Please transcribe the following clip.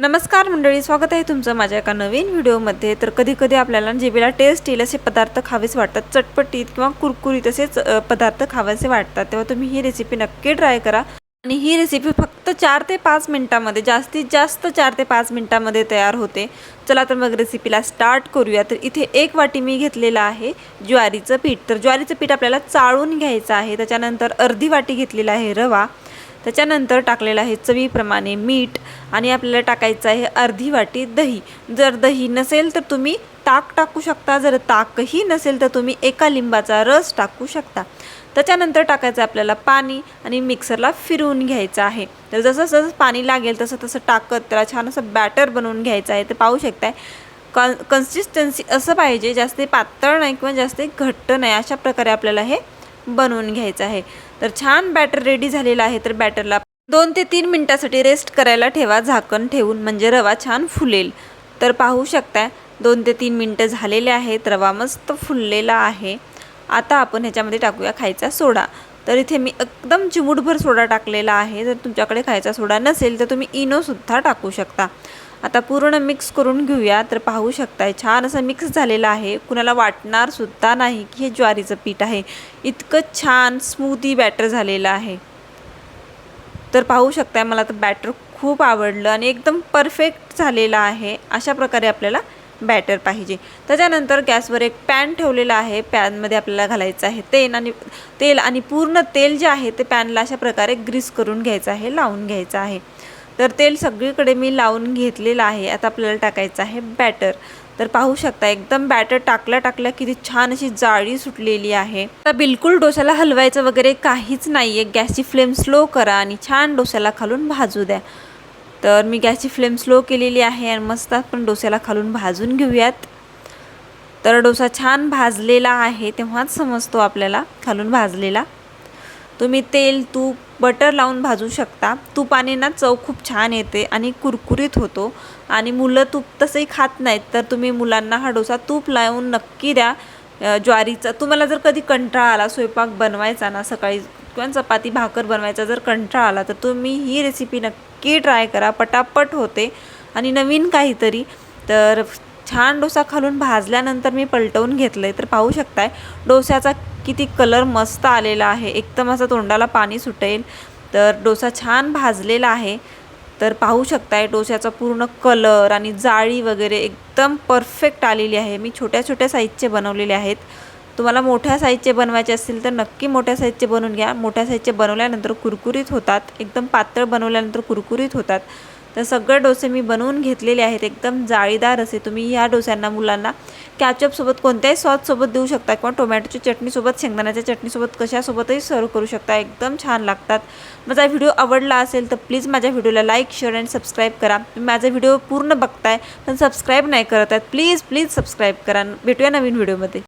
नमस्कार मंडळी स्वागत आहे तुमचं माझ्या एका नवीन व्हिडिओमध्ये. तर कधी कधी आपल्याला जिभेला टेस्ट येईल असे पदार्थ खावेच वाटतात. चटपटीत किंवा कुरकुरीत असेच पदार्थ खावेसे वाटतात. तेव्हा तुम्ही ही रेसिपी नक्की ट्राय करा. आणि ही रेसिपी फक्त चार ते पाच मिनटामध्ये जास्तीत जास्त चार ते पाच मिनटामध्ये तयार होते. चला तर मग रेसिपीला स्टार्ट करूया. तर इथे एक वाटी मी घेतलेलं आहे ज्वारीचं पीठ. तर ज्वारीचं पीठ आपल्याला चाळून घ्यायचं आहे. त्याच्यानंतर अर्धी वाटी घेतलेला आहे रवा. त्याच्यानंतर टाकलेलं आहे चवीप्रमाणे मीठ आणि आपल्याला टाकायचं आहे अर्धी वाटी दही. जर दही नसेल तर तुम्ही ताक टाकू शकता. जर ताकही नसेल तर तुम्ही एका लिंबाचा रस टाकू शकता. त्याच्यानंतर टाकायचं आपल्याला पाणी आणि मिक्सरला फिरवून घ्यायचं आहे. तर जसं जसं पाणी लागेल तसं तसं टाकत त्याला छान असं बॅटर बनवून घ्यायचं आहे. तर पाहू शकताय. कन कन्सिस्टन्सी असं पाहिजे. जास्त पातळ नाही किंवा जास्त घट्ट नाही. अशा प्रकारे आपल्याला हे बनवून घ्यायचं आहे. तर छान बॅटर रेडी झालेला आहे तर बॅटरला दोन ते तीन मिनटासाठी रेस्ट करायला ठेवा झाकण ठेवून म्हणजे रवा छान फुलेल. तर पाहू शकताय दोन ते तीन मिनटं झालेले आहेत रवा मस्त फुललेला आहे. आता आपण ह्याच्यामध्ये टाकूया खायचा सोडा. तर इथे मी एकदम चिमूटभर सोडा टाकलेला आहे. जर तुमच्याकडे खायचा सोडा नसेल तर तुम्ही इनोसुद्धा टाकू शकता. आता पूर्ण मिक्स करून घेऊया. तर पाहू शकताय छान असं मिक्स झालेलं आहे. कुणाला वाटणार सुद्धा नाही की हे ज्वारीचं पीठ आहे. इतकं छान स्मूदी बॅटर झालेलं आहे. तर पाहू शकताय मला तर बॅटर खूप आवडलं आणि एकदम परफेक्ट झालेलं आहे. अशा प्रकारे आपल्याला बॅटर पाहिजे. त्याच्यानंतर गॅसवर एक पॅन ठेवलेला आहे. पॅनमध्ये आपल्याला घालायचं आहे तेल आणि तेल आणि पूर्ण तेल जे आहे ते पॅनला अशा प्रकारे ग्रीस करून घ्यायचं आहे लावून घ्यायचं आहे. तर तेल सगळीकडे मी लावून घेतलेलं आहे. आता आपल्याला टाकायचं आहे बॅटर तर पाहू शकता एकदम बॅटर टाकल्या टाकल्या किती छान अशी जाळी सुटलेली आहे. आता बिलकुल डोशाला हलवायचं वगैरे काहीच नाही आहे गॅसची फ्लेम स्लो करा आणि छान डोशाला खालून भाजू द्या. तर मी गॅसची फ्लेम स्लो केलेली आहे आणि मस्त आपण डोस्याला खालून भाजून घेऊयात. तर डोसा छान भाजलेला आहे तेव्हाच समजतो आपल्याला खालून भाजलेला. तुम्ही तेल तूप बटर लावून भाजू शकता. तुपाने ना चव खूप छान येते आणि कुरकुरीत होतो. आणि मुलं तूप तसंही खात नाहीत तर तुम्ही मुलांना हा डोसा तूप लावून नक्की द्या. ज्वारीचा तुम्हाला जर कधी कंटाळा आला स्वयंपाक बनवायचा ना सकाळी किंवा चपाती भाकर बनवायचा जर कंटाळा आला तर तुम्ही ही रेसिपी नक्की ट्राय करा. पटापट होते. आणि नवीन काहीतरी. तर छान डोसा खालून भाजल्यानंतर मी पलटवून घेतलं आहे तर पाहू शकताय डोस्याचा किती कलर मस्त आलेला आहे. एकदम असं तोंडाला पाणी सुटेल. तर डोसा छान भाजलेला आहे. तर पाहू शकताय डोस्याचा पूर्ण कलर आणि जाळी वगैरे एकदम परफेक्ट आलेली आहे. मी छोट्या छोट्या साईजचे बनवलेले आहेत. तुम्हाला मोठ्या साईजचे बनवायचे असतील तर नक्की मोठ्या साईजचे बनवून घ्या. मोठ्या साईजचे बनवल्यानंतर कुरकुरीत होतात. एकदम पातळ बनवल्यानंतर कुरकुरीत होतात. तर सगळे डोसे मी बनवून घेतलेले आहेत. एकदम जाळीदार असे. तुम्ही या डोस्यांना मुलांना कॅचअपसोबत कोणत्याही सॉससोबत देऊ शकता किंवा टोमॅटोची चटणीसोबत शेंगदाण्याच्या चटणीसोबत कशासोबतही सर्व करू शकता. एकदम छान लागतात. माझा व्हिडिओ आवडला असेल तर प्लीज माझ्या व्हिडिओला लाईक शेअर अँड सबस्क्राईब करा. तुम्ही माझा व्हिडिओ पूर्ण बघताय पण सबस्क्राईब नाही करत आहेत प्लीज प्लीज सबस्क्राईब करा. भेटूया नवीन व्हिडिओमध्ये